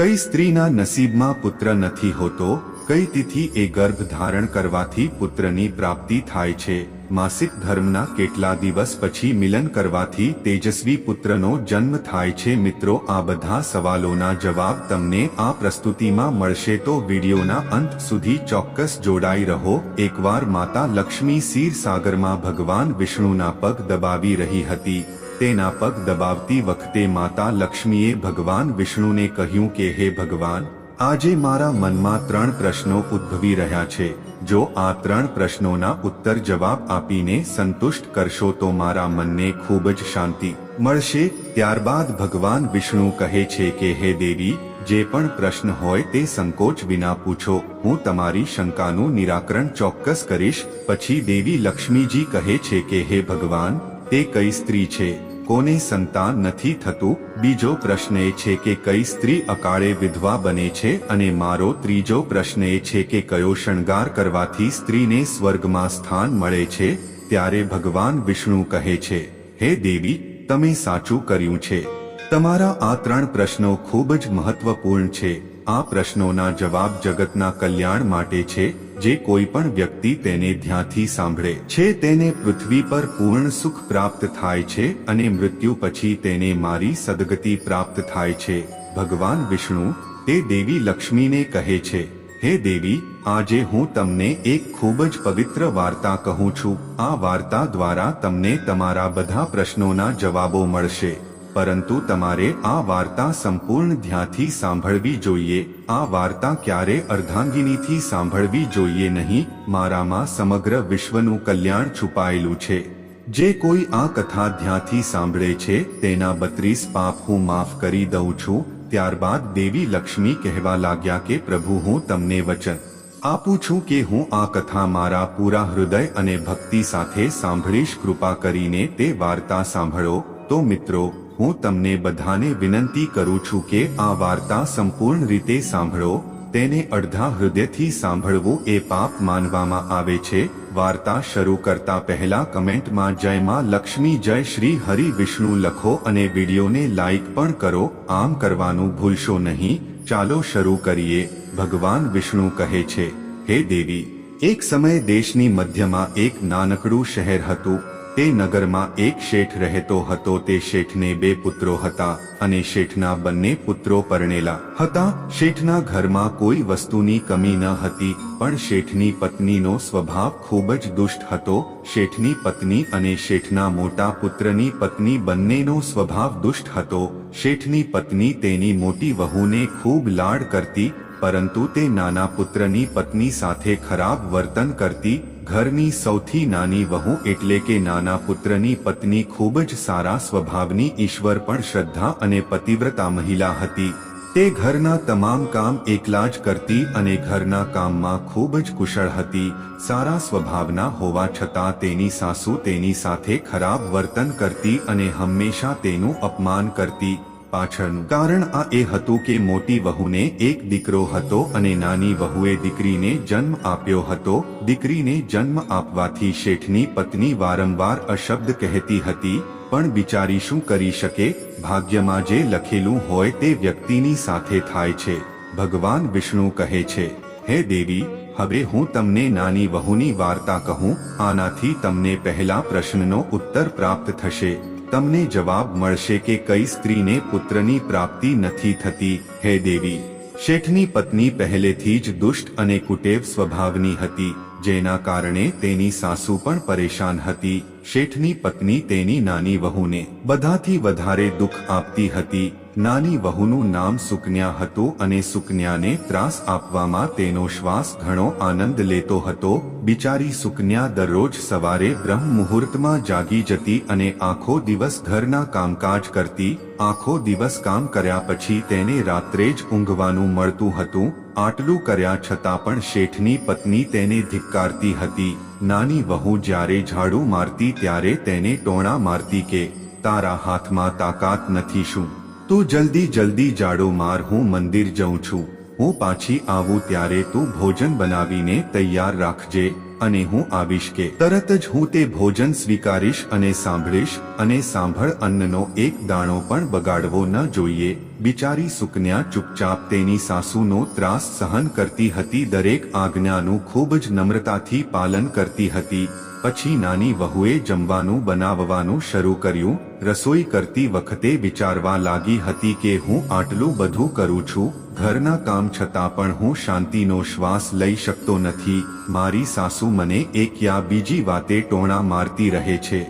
કઈ સ્ત્રીના નસીબમાં પુત્ર નથી હોતો, કઈ તિથિ એ ગર્ભ ધારણ કરવાથી પુત્રની પ્રાપ્તિ થાય છે, માસિક ધર્મના કેટલા દિવસ પછી મિલન કરવાથી તેજસ્વી પુત્રનો જન્મ થાય છે મિત્રો, આ બધા સવાલોના જવાબ તમને આ પ્રસ્તુતિમાં મળશે તો વિડીયોના અંત સુધી ચોક્કસ જોડાઈ રહો, એકવાર માતા લક્ષ્મી સીર સાગરમાં ભગવાન વિષ્ણુના પગ દબાવી રહી હતી. તેના પગ દબાવતી વખતે માતા લક્ષ્મીએ ભગવાન વિષ્ણુને કહ્યું કે, હે ભગવાન, આજે મારા મનમાં ત્રણ પ્રશ્નો ઉદ્ભવી રહ્યા છે. જો આ ત્રણ પ્રશ્નોના ઉત્તર જવાબ આપીને સંતુષ્ટ કરશો તો મારા મનને ખૂબ જ શાંતિ મળશે. ત્યારબાદ ભગવાન વિષ્ણુ કહે છે કે, હે દેવી, જે પણ પ્રશ્ન હોય તે સંકોચ વિના પૂછો. હું તમારી શંકાનું નિરાકરણ ચોક્કસ કરીશ. પછી દેવી લક્ષ્મીજી કહે છે કે, હે ભગવાન, તે કઈ સ્ત્રી છે? કોને સંતાન નથી થતું? બીજો પ્રશ્ન એ છે કે કઈ સ્ત્રી અકાળે વિધવા બને છે અને મારો ત્રીજો પ્રશ્ન એ છે કે કયો શણગાર કરવાથી સ્ત્રીને સ્વર્ગમાં સ્થાન મળે છે? ત્યારે ભગવાન વિષ્ણુ કહે છે, હે દેવી, તમે સાચું કર્યું છે. તમારા આ ત્રણ પ્રશ્નો ખૂબ જ મહત્વપૂર્ણ છે. આ પ્રશ્નોના જવાબ જગતના કલ્યાણ માટે છે. જે કોઈ પણ વ્યક્તિ તેને ધ્યાનથી સાંભળે છે, તેને પૃથ્વી પર પૂર્ણ સુખ પ્રાપ્ત થાય છે અને મૃત્યુ પછી તેને મારી સદગતિ પ્રાપ્ત થાય છે. ભગવાન વિષ્ણુ તે દેવી લક્ષ્મીને કહે છે, હે દેવી, આજે હું તમને એક ખૂબ જ પવિત્ર વાર્તા કહું છું. આ વાર્તા દ્વારા તમને તમારા બધા પ્રશ્નોના જવાબો મળશે. પરંતુ તમારે આ વાર્તા સંપૂર્ણ ધ્યાનથી સાંભળવી જોઈએ. આ વાર્તા ક્યારે અર્ધાંગિનીથી સાંભળવી જોઈએ નહીં? મારામાં સમગ્ર વિશ્વનું કલ્યાણ છુપાયેલું છે. જે કોઈ આ કથા ધ્યાંથી સાંભળે છે, તેના બત્રીસ પાપ હું માફ કરી દઉં છું. ત્યારબાદ દેવી લક્ષ્મી કહેવા લાગ્યા કે, પ્રભુ, હું તમને વચન આપું છું કે હું આ કથા મારા પૂરા હૃદય અને ભક્તિ સાથે સાંભળીશ. કૃપા કરીને તે વાર્તા સાંભળો. તો મિત્રો હું તમને બધાને વિનંતી કરું છું કે આ વાર્તા સંપૂર્ણ રીતે સાંભળો, તેને અડધા હૃદયથી સાંભળવું એ પાપ માનવામાં આવે છે. વાર્તા શરૂ કરતા પહેલા કમેન્ટમાં જય માં લક્ષ્મી, જય શ્રી હરિ વિષ્ણુ લખો અને વિડીયોને લાઈક પણ કરો. આમ કરવાનું ભૂલશો નહીં. ચાલો શરૂ કરીએ. ભગવાન વિષ્ણુ કહે છે, હે દેવી, એક સમય દેશની મધ્યમાં એક નાનકડું શહેર હતું. તે નગરમાં એક શેઠ રહેતો હતો. તે શેઠને બે પુત્રો હતા અને શેઠના બંને પુત્રો પરણેલા હતા. શેઠના ઘરમાં કોઈ વસ્તુની કમી ન હતી, પણ શેઠની પત્નીનો સ્વભાવ ખૂબ જ દુષ્ટ હતો. શેઠની પત્ની અને શેઠના મોટા પુત્રની પત્ની બંનેનો સ્વભાવ દુષ્ટ હતો. શેઠની પત્ની તેની મોટી વહુને ખૂબ લાડ કરતી, પરંતુ તે નાના પુત્રની પત્ની સાથે ખરાબ વર્તન કરતી ઘરની સૌથી નાની વહુ એટલે કે નાના પુત્રની પત્ની ખૂબ જ સારા સ્વભાવની ઈશ્વર પણ શ્રદ્ધા અને પતિવ્રતા મહિલા હતી. તે ઘરના તમામ કામ એકલા જ કરતી અને ઘરના કામમાં ખૂબ જ કુશળ હતી. સારા સ્વભાવના હોવા છતાં તેની સાસુ તેની સાથે ખરાબ વર્તન કરતી અને હંમેશા તેનું અપમાન કરતી. પાછળનું કારણ આ એ હતું કે મોટી વહુને એક દીકરો હતો અને નાની વહુએ દીકરીને જન્મ આપ્યો હતો. દીકરીને જન્મ આપવાથી શેઠની પત્ની વારંવાર અશબ્દ કહેતી હતી, પણ બિચારી શું કરી શકે? ભાગ્યમાં જે લખેલું હોય તે વ્યક્તિની સાથે થાય છે. ભગવાન વિષ્ણુ કહે છે, હે દેવી, હવે હું તમને નાની વહુની વાર્તા કહું. આનાથી તમને પહેલા પ્રશ્નનો ઉત્તર પ્રાપ્ત થશે. તમને જવાબ મળશે કે કઈ સ્ત્રીને પુત્રની પ્રાપ્તિ નથી થતી, હે દેવી. શેઠની પત્ની પહેલેથી જ દુષ્ટ અને કુટેવ સ્વભાવની હતી. જેના કારણે તેની સાસુ પણ પરેશાન હતી, શેઠની પત્ની તેની નાની વહુને બધાથી વધારે દુઃખ આપતી હતી, નાની વહુનું નામ સુકન્યા હતું અને સુકન્યાને ત્રાસ આપવામાં તેનો શ્વાસ ઘણો આનંદ લેતો હતો, બિચારી સુકન્યા દરરોજ સવારે બ્રહ્મ મુહૂર્તમાં જાગી જતી અને આખો દિવસ ઘરના કામકાજ કરતી, આખો દિવસ કામ કર્યા પછી તેને રાત્રે જ ઊંઘવાનું મળતું હતું આટલું કર્યા છતાં પણ શેઠની પત્ની તેને ધિક્કારતી હતી. નાની વહુ જ્યારે ઝાડુ મારતી ત્યારે તેને ટોણા મારતી કે, તારા હાથમાં તાકાત નથી શું? તું જલ્દી જલ્દી ઝાડુ માર, હું મંદિર જઉં છું. હું પાછી આવું ત્યારે તું ભોજન બનાવીને તૈયાર રાખજે, અને હું આવીશ કે તરત જ હું તે ભોજન સ્વીકારીશ અને સાંભળીશ, અને સાંભળ અન્નનો એક દાણો પણ બગાડવો ન જોઈએ. બિચારી સુકન્યા ચૂપચાપ તેની સાસુનો ત્રાસ સહન કરતી હતી, દરેક આજ્ઞાનું ખૂબ જ નમ્રતાથી પાલન કરતી હતી. પછી નાની વહુએ જમવાનું બનાવવાનું શરૂ કર્યું. રસોઈ કરતી વખતે વિચારવા લાગી હતી કે હું આટલું બધું કરું છું. ઘરના કામ છતાં પણ હું શાંતિનો શ્વાસ લઈ શકતો નથી. મારી સાસુ મને એક યા બીજી વાતે ટોણા મારતી રહે છે.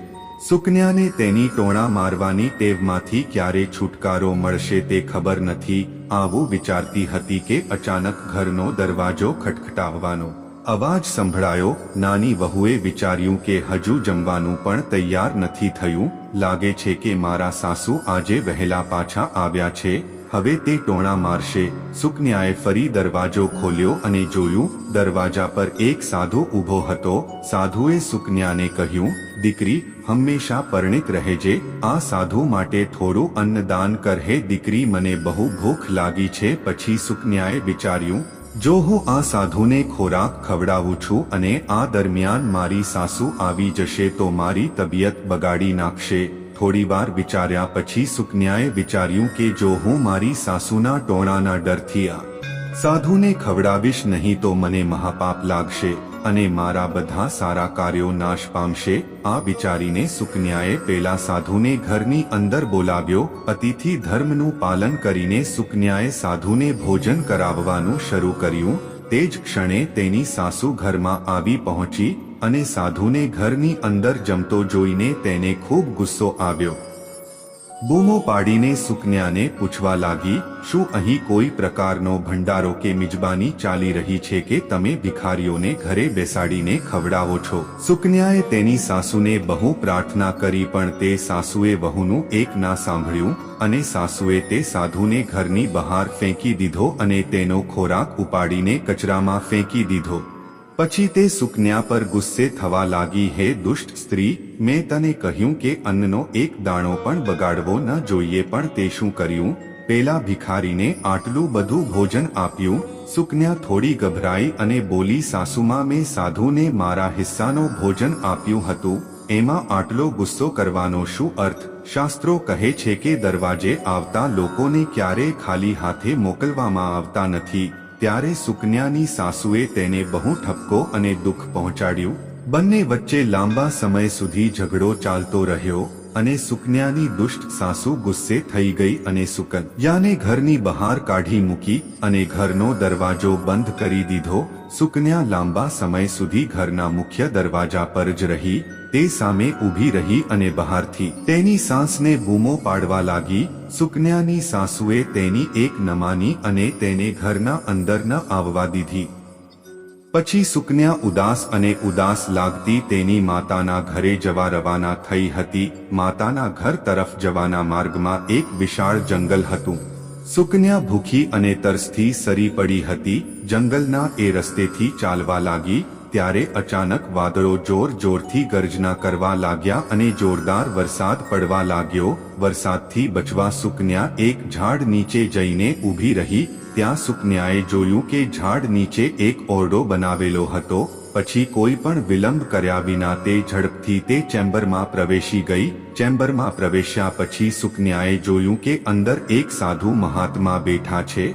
સુકન્યાને તેની ટોણા મારવાની ટેવમાંથી ક્યારે છુટકારો મળશે તે ખબર નથી. આવું વિચારતી હતી કે અચાનક ઘરનો દરવાજો ખટખટાવવાનો અવાજ સંભળાયો, નાની વહુએ વિચાર્યું કે હજુ જમવાનું પણ તૈયાર નથી થયું, લાગે છે કે મારા સાસુ આજે વહેલા પાછા આવ્યા છે, હવે તે ટોણા મારશે. સુકન્યાએ ફરી દરવાજો ખોલ્યો અને જોયું, દરવાજા પર એક સાધુ ઊભો હતો. સાધુએ સુકન્યાને કહ્યું, દીકરી, હંમેશા પરણિત રહેજે, આ સાધુ માટે થોડું અન્નદાન કરહે. દીકરી, મને બહુ ભૂખ લાગી છે. પછી સુકન્યાએ વિચાર્યું જો હું આ સાધુને ખોરાક ખવડાવું છું અને આ દરમિયાન મારી સાસુ આવી જશે તો મારી તબિયત બગાડી નાખશે. થોડીવાર વિચાર્યા પછી સુકન્યાએ વિચાર્યું કે જો હું મારી સાસુના ટોણાના ડરથી આ સાધુને ખવડાવીશ નહીં તો મને મહાપાપ લાગશે. અને મારા બધા સારા કાર્યો નાશ પામશે, આ વિચારીને સુકન્યાએ પેલા સાધુને ઘરની અંદર બોલાવ્યો, અતિથિ ધર્મનું પાલન કરીને સુકન્યાએ સાધુને ભોજન કરાવવાનું શરૂ કર્યું, તે જ ક્ષણે તેની સાસુ ઘરમાં આવી પહોંચી અને સાધુને ઘરની અંદર જમતો જોઈને તેને ખૂબ ગુસ્સો આવ્યો. બૂમો પાડીને સુકન્યાને પૂછવા લાગી, શું અહીં કોઈ પ્રકારનો ભંડારો કે મિજબાની ચાલી રહી છે કે તમે ભિખારીઓને ઘરે બેસાડીને ખવડાવો છો? સુકન્યાએ તેની સાસુને બહુ પ્રાર્થના કરી પણ તે સાસુએ વહુનું એક ના સાંભળ્યું અને સાસુએ તે સાધુને ઘરની બહાર ફેંકી દીધો અને તેનો ખોરાક ઉપાડીને કચરામાં ફેંકી દીધો. પછી તે સુકન્યા પર ગુસ્સે થવા લાગી, હે દુષ્ટ સ્ત્રી, મેં તને કહ્યું કે અન્નનો એક દાણો પણ બગાડવો ન જોઈએ, પણ તે શું કર્યું? પેલા ભિખારીને આટલું બધું ભોજન આપ્યું, સુકન્યા થોડી ગભરાઈ અને બોલી, સાસુમાં મેં સાધુને મારા હિસ્સાનો ભોજન આપ્યું હતું, એમાં આટલો ગુસ્સો કરવાનો શું અર્થ? શાસ્ત્રો કહે છે કે દરવાજે આવતા લોકોને ક્યારેય ખાલી હાથે મોકલવામાં આવતા નથી. ત્યારે સુકન્યાની સાસુએ તેને બહુ ઠપકો અને દુઃખ પહોંચાડ્યું. બંને વચ્ચે લાંબા સમય સુધી ઝઘડો ચાલતો રહ્યો. અને સુકન્યાની દુષ્ટ સાસુ ગુસ્સે થઈ ગઈ અને સુકન્યાને ઘરની બહાર કાઢી મૂકી અને ઘરનો દરવાજો બંધ કરી દીધો. સુકન્યા લાંબા સમય સુધી ઘરના મુખ્ય દરવાજા પર જ રહી, તે સામે ઊભી રહી અને બહારથી તેની સાસને બૂમો પાડવા લાગી. સુકન્યાની સાસુએ તેની એક નમાની અને તેને ઘરના અંદર ન આવવા દીધી. પછી સુકન્યા ઉદાસ અને ઉદાસ લાગતી તેની માતાના ઘરે જવા રવાના થઈ હતી. માતાના ઘર તરફ જવાના માર્ગમાં એક વિશાળ જંગલ હતું. સુકન્યા ભૂખી અને તરસથી સરી પડી હતી. જંગલના એ રસ્તેથી ચાલવા લાગી, ત્યારે અચાનક વાદળો જોર જોરથી ગર્જના કરવા લાગ્યા અને જોરદાર વરસાદ પડવા લાગ્યો. વરસાદથી બચવા સુકન્યા એક ઝાડ નીચે જઈને ઊભી રહી ત્યાં સુકન્યાએ જોયું કે ઝાડ નીચે એક ઓરડો બનાવેલો હતો, પછી કોઈ પણ વિલંબ કર્યા વિના તે ઝડપથી તે ચેમ્બરમાં પ્રવેશી ગઈ, ચેમ્બરમાં પ્રવેશ્યા પછી સુકન્યાએ જોયું કે અંદર એક સાધુ મહાત્મા બેઠા છે.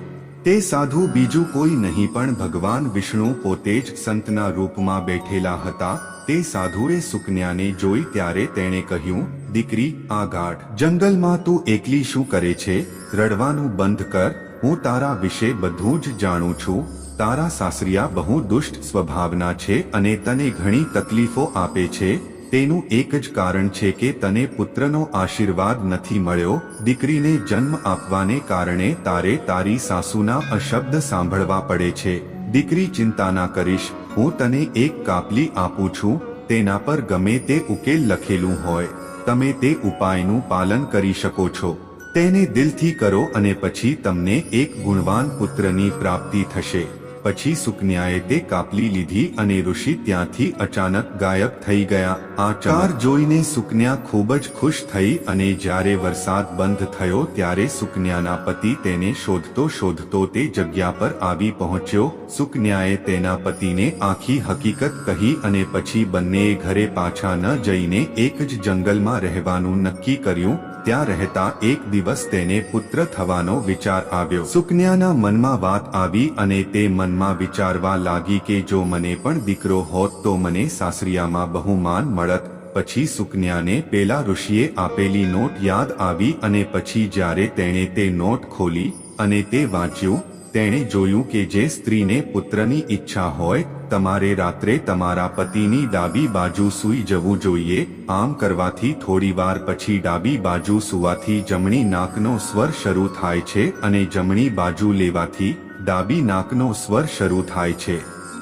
તે સાધુ બીજું કોઈ નહીં પણ ભગવાન વિષ્ણુ પોતે જ સંતના રૂપમાં બેઠેલા હતા. તે સાધુએ સુકન્યાને જોઈ ત્યારે તેણે કહ્યું, દીકરી, આ ગાઢ જંગલમાં તું એકલી શું કરે છે? રડવાનું બંધ કર. હું તારા વિશે બધું જ જાણું છું. તારા સાસરિયા બહુ દુષ્ટ સ્વભાવના છે અને તને ઘણી તકલીફો આપે છે. તેનું એક જ કારણ છે કે તને પુત્રનો આશીર્વાદ નથી મળ્યો. દીકરીને જન્મ આપવાને કારણે તારે તારી સાસુના અશબ્દ સાંભળવા પડે છે. દીકરી ચિંતા ના કરીશ. હું તને એક કાપલી આપું છું. તેના પર ગમે તે ઉકેલ લખેલું હોય. તમે તે ઉપાયનું પાલન કરી શકો છો. તેને દિલથી કરો અને પછી તમને એક ગુણવાન પુત્રની પ્રાપ્તિ થશે. પછી સુકન્યાએ તે કાપલી લીધી અને ઋષિ ત્યાંથી અચાનક ગાયબ થઈ ગયા. આ ચાર જોઈને સુકન્યા ખૂબ જ ખુશ થઈ અને જ્યારે વરસાદ બંધ થયો ત્યારે સુકન્યાના પતિ તેને શોધતો શોધતો તે જગ્યા પર આવી પહોંચ્યો. સુકન્યાએ તેના પતિને આખી હકીકત કહી અને પછી બંનેએ ઘરે પાછા ન જઈને એક જ જંગલમાં રહેવાનું નક્કી કર્યું. ત્યાં રહેતા એક દિવસ તેને પુત્ર થવાનો વિચાર આવ્યો. સુકન્યાના મનમાં વાત આવી અને તે મનમાં વિચારવા લાગી કે જો મને પણ દીકરો હોત તો મને સાસરિયામાં બહુ માન મળત. પછી સુકન્યાને પેલા ઋષિએ આપેલી નોટ યાદ આવી અને પછી જ્યારે તેણે તે નોટ ખોલી અને તે વાંચ્યું તેણે જોયું કે જે સ્ત્રીને પુત્રની ઈચ્છા હોય, તમારે રાત્રે તમારા પતિની ડાબી બાજુ સૂઈ જવું જોઈએ, આમ કરવાથી થોડીવાર પછી ડાબી બાજુ સુવાથી જમણી નાકનો સ્વર શરૂ થાય છે અને જમણી બાજુ લેવાથી ડાબી નાકનો સ્વર શરૂ થાય છે.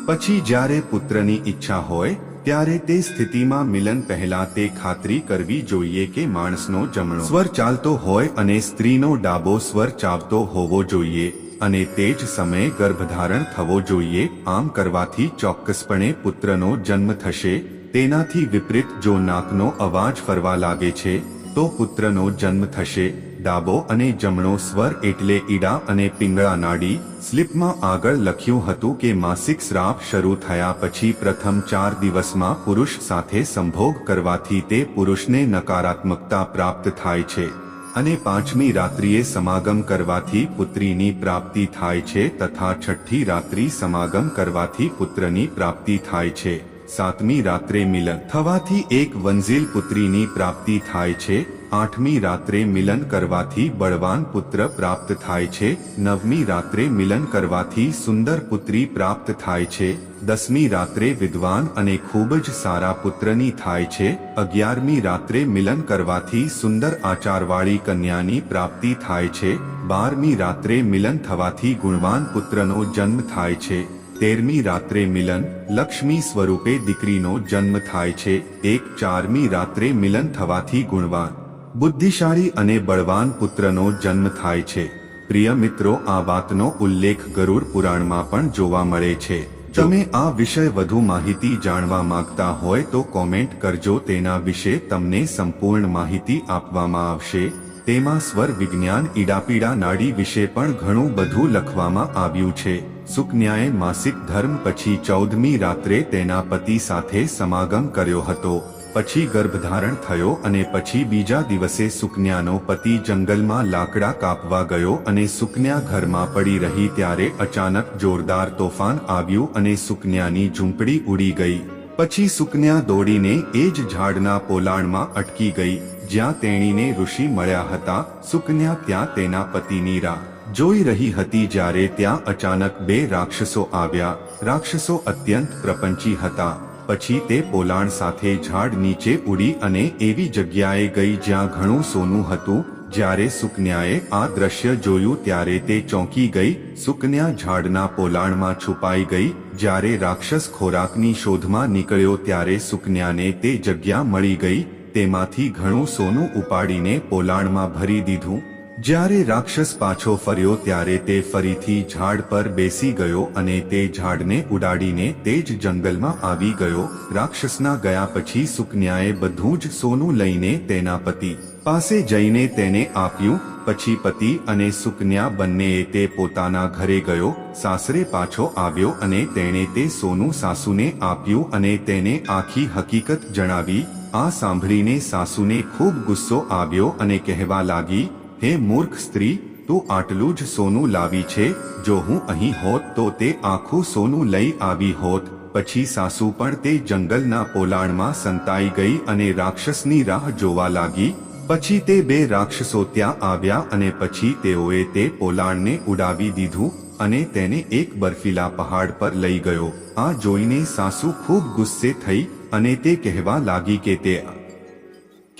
પછી જ્યારે પુત્રની ઈચ્છા હોય, ત્યારે તે સ્થિતિમાં મિલન પહેલા તે ખાતરી કરવી જોઈએ કે માણસનો જમણો સ્વર ચાલતો હોય અને સ્ત્રીનો ડાબો સ્વર ચાવતો હોવો જોઈએ. અને તે જ સમયે ગર્ભધારણ થવો જોઈએ. આમ કરવાથી ચોક્કસપણે પુત્રનો જન્મ થશે. તેનાથી વિપરીત જો નાકનો અવાજ ફરવા લાગે છે, તો પુત્રનો જન્મ થશે. ડાબો અને જમણો સ્વર એટલે ઈડા અને પિંગળા નાડી. સ્લિપમાં આગળ લખ્યું હતું કે માસિક શ્રાપ શરૂ થયા પછી પ્રથમ ચાર દિવસમાં પુરુષ સાથે સંભોગ કરવાથી તે પુરુષને નકારાત્મકતા પ્રાપ્ત થાય છે. અને પાંચમી રાત્રિએ સમાગમ કરવાથી પુત્રીની પ્રાપ્તિ થાય છે તથા છઠ્ઠી રાત્રિ સમાગમ કરવાથી પુત્રની પ્રાપ્તિ થાય છે. સાતમી રાત્રે મિલન થવાથી એક વંઝિલ પુત્રીની પ્રાપ્તિ થાય છે. આઠમી રાત્રે મિલન કરવાથી બળવાન પુત્ર પ્રાપ્ત થાય છે. નવમી રાત્રે મિલન કરવાથી સુંદર પુત્રી પ્રાપ્ત થાય છે. દસમી રાત્રે વિદ્વાન અને ખૂબ જ સારા પુત્રની થાય છે. અગિયારમી રાત્રે મિલન કરવાથી સુંદર આચારવાળી કન્યાની પ્રાપ્તિ થાય છે. બારમી રાત્રે મિલન થવાથી ગુણવાન પુત્રનો જન્મ થાય છે. તેરમી રાત્રે મિલન લક્ષ્મી સ્વરૂપે દીકરીનો જન્મ થાય છે. એક ચારમી રાત્રે મિલન થવાથી ગુણવાન બુદ્ધિશાળી અને બળવાન પુત્રનો જન્મ થાય છે. પ્રિય મિત્રો, આ વાતનો ઉલ્લેખ ગરુડ પુરાણમાં પણ જોવા મળે છે. તમે આ વિષય વધુ માહિતી જાણવા માંગતા હોય તો કોમેન્ટ કરજો. તેના વિશે તમને સંપૂર્ણ માહિતી આપવામાં આવશે. તેમાં સ્વર વિજ્ઞાન ઈડાપીડા નાડી વિશે પણ ઘણું બધું લખવામાં આવ્યું છે. સુકન્યાએ માસિક ધર્મ પછી ચૌદમી રાત્રે તેના પતિ સાથે સમાગમ કર્યો હતો. પછી ગર્ભધારણ થયો અને પછી બીજા દિવસે સુકન્યાનો પતિ જંગલમાં લાકડા કાપવા ગયો અને સુકન્યા ઘરમાં પડી રહી ત્યારે અચાનક જોરદાર તોફાન આવ્યું અને સુકન્યાની ઝૂંપડી ઉડી ગઈ. પછી સુકન્યા દોડીને એ જ ઝાડના પોલાણમાં અટકી ગઈ. જ્યાં તેણીને ઋષિ મળ્યા હતા, સુકન્યા ત્યાં તેના પતિની રાહ જોઈ રહી હતી જ્યારે ત્યાં અચાનક બે રાક્ષસો આવ્યા. રાક્ષસો અત્યંત પ્રપંચી હતા. પછી તે પોલાણ સાથે ઝાડ નીચે ઉડી અને એવી જગ્યાએ ગઈ જ્યાં ઘણું સોનું હતું, જ્યારે સુકન્યાએ આ દ્રશ્ય જોયું ત્યારે તે ચોંકી ગઈ, સુકન્યા ઝાડના પોલાણમાં છુપાઈ ગઈ, જ્યારે રાક્ષસ ખોરાકની શોધમાં નીકળ્યો ત્યારે સુકન્યાને તે જગ્યા મળી ગઈ, તેમાંથી ઘણું સોનું ઉપાડીને પોલાણમાં ભરી દીધું. જ્યારે રાક્ષસ પાછો ફર્યો ત્યારે તે ફરીથી ઝાડ પર બેસી ગયો અને તે ઝાડને ઉડાડીને તે જ જંગલમાં આવી ગયો. રાક્ષસના ગયા પછી સુકન્યાએ બધું જ સોનું લઈને તેના પતિ પાસે જઈને તેને આપ્યું. પછી પતિ અને સુકન્યા બંનેએ તે પોતાના ઘરે ગયો. સાસરે પાછો આવ્યો અને તેણે તે સોનું સાસુને આપ્યું અને તેને આખી હકીકત જણાવી. આ સાંભળીને સાસુને ખૂબ ગુસ્સો આવ્યો અને કહેવા લાગી હે મૂર્ખ સ્ત્રી, તું આટલું જ સોનું લાવી છે, જો હું અહીં હોત તો તે આખું સોનું લઈ આવી હોત. પછી સાસુ પણ તે જંગલના પોલાણમાં સંતાઈ ગઈ અને રાક્ષસની રાહ જોવા લાગી. પછી તે બે રાક્ષસો ત્યાં આવ્યા અને પછી તેઓએ તે પોલાણને ઉડાવી દીધું અને તેને એક બર્ફીલા પહાડ પર લઈ ગયો. આ જોઈને સાસુ ખૂબ ગુસ્સે થઈ અને તે કહેવા લાગી કે તે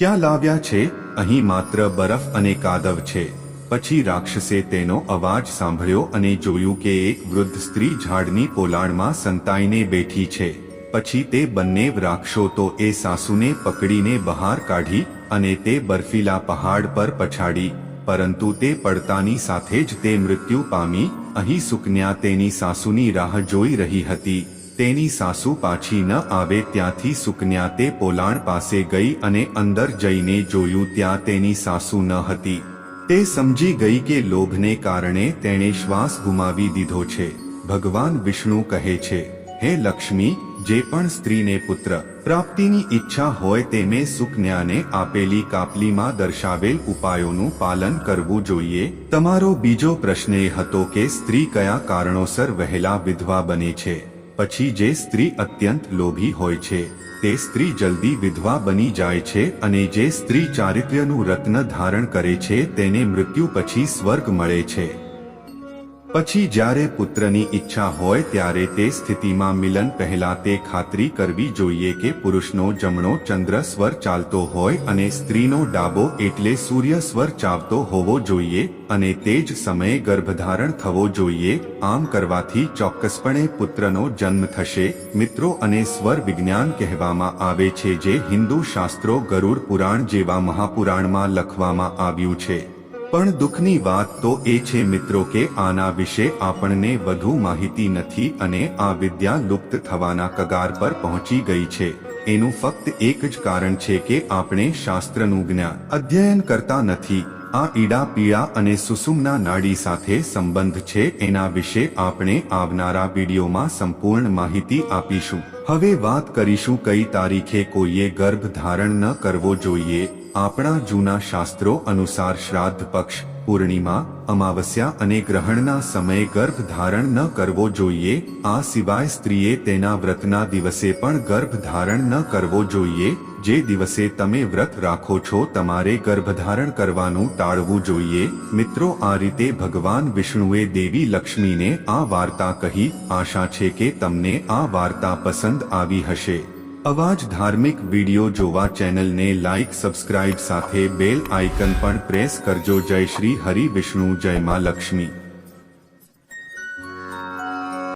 ક્યાં લાવ્યા છે? અહીં માત્ર બરફ અને કાદવ છે. પછી રાક્ષસે તેનો અવાજ સાંભળ્યો અને જોયું કે એક વૃદ્ધ સ્ત્રી ઝાડની પોલાણમાં સંતાઈને બેઠી છે. પછી તે બંને રાક્ષસો તો એ સાસુને પકડીને બહાર કાઢી અને તે બર્ફીલા પહાડ પર પછાડી, પરંતુ તે પડતાની સાથે જ તે મૃત્યુ પામી. અહીં સુકન્યા તેની સાસુની રાહ જોઈ રહી હતી. તેની સાસુ પાછી ન આવે ત્યાંથી સુકન્યા તે પોલાણ પાસે ગઈ અને અંદર જઈને જોયું ત્યાં તેની સાસુ ન હતી. તે સમજી ગઈ કે લોભને કારણે તેણે શ્વાસ ગુમાવી દીધો છે. ભગવાન વિષ્ણુ કહે છે, હે લક્ષ્મી, જે પણ સ્ત્રીને પુત્ર, પ્રાપ્તિની ઈચ્છા હોય તેને સુકન્યાને આપેલી કાપલીમાં દર્શાવેલ ઉપાયોનું પાલન કરવું જોઈએ. તમારો બીજો પ્રશ્ન એ હતો કે સ્ત્રી કયા કારણોસર વહેલા વિધવા બને છે. પછી જે સ્ત્રી અત્યંત લોભી હોય છે, તે સ્ત્રી જલ્દી વિધવા બની જાય છે અને જે સ્ત્રી ચારિત્ર્યનું રત્ન ધારણ કરે છે, તેને મૃત્યુ પછી સ્વર્ગ મળે છે. પછી જ્યારે પુત્રની ઈચ્છા હોય ત્યારે તે સ્થિતિમાં મિલન પહેલા તે ખાતરી કરવી જોઈએ કે પુરુષનો જમણો ચંદ્ર સ્વર ચાલતો હોય અને સ્ત્રીનો ડાબો એટલે સૂર્ય સ્વર ચાવતો હોવો જોઈએ અને તે જ સમયે ગર્ભધારણ થવો જોઈએ. આમ કરવાથી ચોક્કસપણે પુત્રનો જન્મ થશે. મિત્રો અને સ્વર વિજ્ઞાન કહેવામાં આવે છે જે હિન્દુ શાસ્ત્રો ગરુડ પુરાણ જેવા મહાપુરાણમાં લખવામાં આવ્યું છે. પણ દુઃખની વાત તો એ છે મિત્રો કે આના વિશે આપણને વધુ માહિતી નથી અને આ વિદ્યા લુપ્ત થવાના કગાર પર પહોંચી ગઈ છે. એનું ફક્ત એક જ કારણ છે કે આપણે શાસ્ત્રનું જ્ઞાન અધ્યયન કરતા નથી. આ ઈડા પીડા અને સુસુમના નાડી સાથે સંબંધ છે. એના વિશે આપણે આવનારા વિડીયોમાં સંપૂર્ણ માહિતી આપીશું. હવે વાત કરીશું કઈ તારીખે કોઈએ ગર્ભ ધારણ ન કરવો જોઈએ. આપણા જૂના શાસ્ત્રો અનુસાર શ્રાદ્ધ પક્ષ, પૂર્ણિમા, અમાવસ્યા અને ગ્રહણના સમયે ગર્ભ ધારણ ન કરવો જોઈએ, આ સિવાય સ્ત્રીએ તેના વ્રતના દિવસે પણ ગર્ભ ધારણ ન કરવો જોઈએ, જે દિવસે તમે વ્રત રાખો છો તમારે ગર્ભધારણ કરવાનું ટાળવું જોઈએ. મિત્રો, આ રીતે ભગવાન વિષ્ણુએ દેવી લક્ષ્મીને આ વાર્તા કહી, આશા છે કે તમને આ વાર્તા પસંદ આવી હશે. અવાજ ધાર્મિક વિડિયો જોવા ચેનલને લાઇક સબસ્ક્રાઇબ સાથે બેલ આઇકન પણ પ્રેસ કરજો. જય શ્રી હરિ વિષ્ણુ, જય માં લક્ષ્મી.